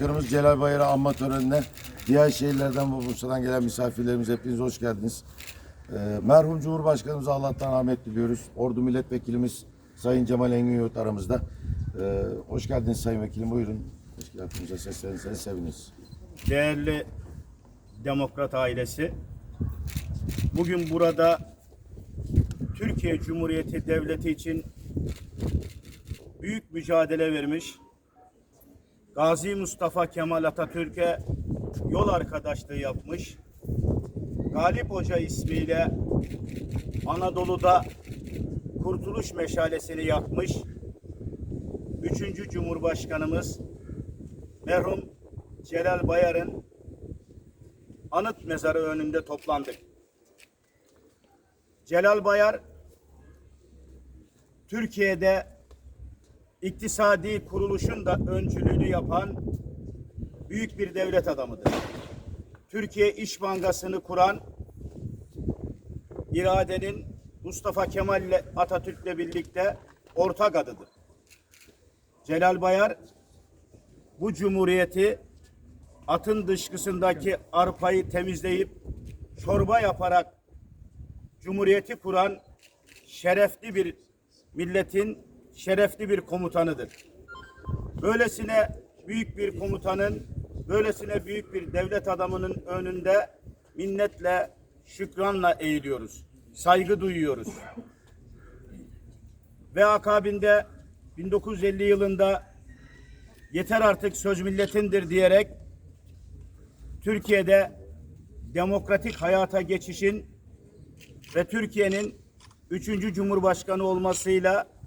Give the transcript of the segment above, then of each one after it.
Cumhurbaşkanımız Celal Bayar'ı anma törenine diğer şehirlerden ve Bursa'dan gelen misafirlerimiz hepiniz hoş geldiniz. Ee, merhum Cumhurbaşkanımıza Allah'tan rahmet diliyoruz. Ordu Milletvekilimiz Sayın Cemal Engin Yoğurt aramızda. Ee, hoş geldiniz Sayın Vekilim buyurun. Teşkilatımıza seslenirseniz seviniriz. değerli demokrat ailesi. Bugün burada Türkiye Cumhuriyeti Devleti için büyük mücadele vermiş Gazi Mustafa Kemal Atatürk'e yol arkadaşlığı yapmış. Galip Hoca ismiyle Anadolu'da kurtuluş meşalesini yakmış. Üçüncü Cumhurbaşkanımız merhum Celal Bayar'ın anıt mezarı önünde toplandık. Celal Bayar Türkiye'de iktisadi kuruluşun da öncülüğünü yapan büyük bir devlet adamıdır. Türkiye İş Bankası'nı kuran iradenin Mustafa Kemal ile Atatürk'le birlikte ortak adıdır. Celal Bayar bu cumhuriyeti atın dışkısındaki arpayı temizleyip çorba yaparak cumhuriyeti kuran şerefli bir milletin şerefli bir komutanıdır. Böylesine büyük bir komutanın, böylesine büyük bir devlet adamının önünde minnetle, şükranla eğiliyoruz. Saygı duyuyoruz. Ve akabinde 1950 yılında yeter artık söz milletindir diyerek Türkiye'de demokratik hayata geçişin ve Türkiye'nin üçüncü cumhurbaşkanı olmasıyla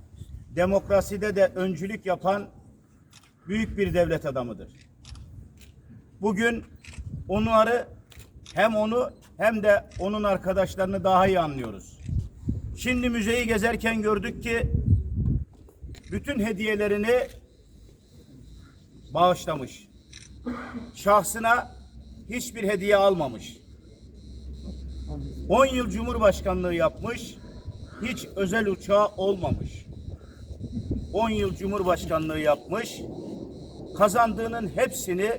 demokraside de öncülük yapan büyük bir devlet adamıdır. Bugün onları hem onu hem de onun arkadaşlarını daha iyi anlıyoruz. Şimdi müzeyi gezerken gördük ki bütün hediyelerini bağışlamış. Şahsına hiçbir hediye almamış. 10 yıl Cumhurbaşkanlığı yapmış, hiç özel uçağı olmamış. 10 yıl Cumhurbaşkanlığı yapmış, kazandığının hepsini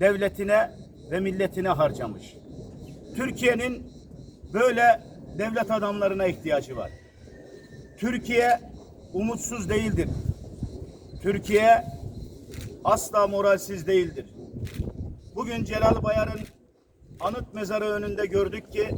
devletine ve milletine harcamış. Türkiye'nin böyle devlet adamlarına ihtiyacı var. Türkiye umutsuz değildir. Türkiye asla moralsiz değildir. Bugün Celal Bayar'ın anıt mezarı önünde gördük ki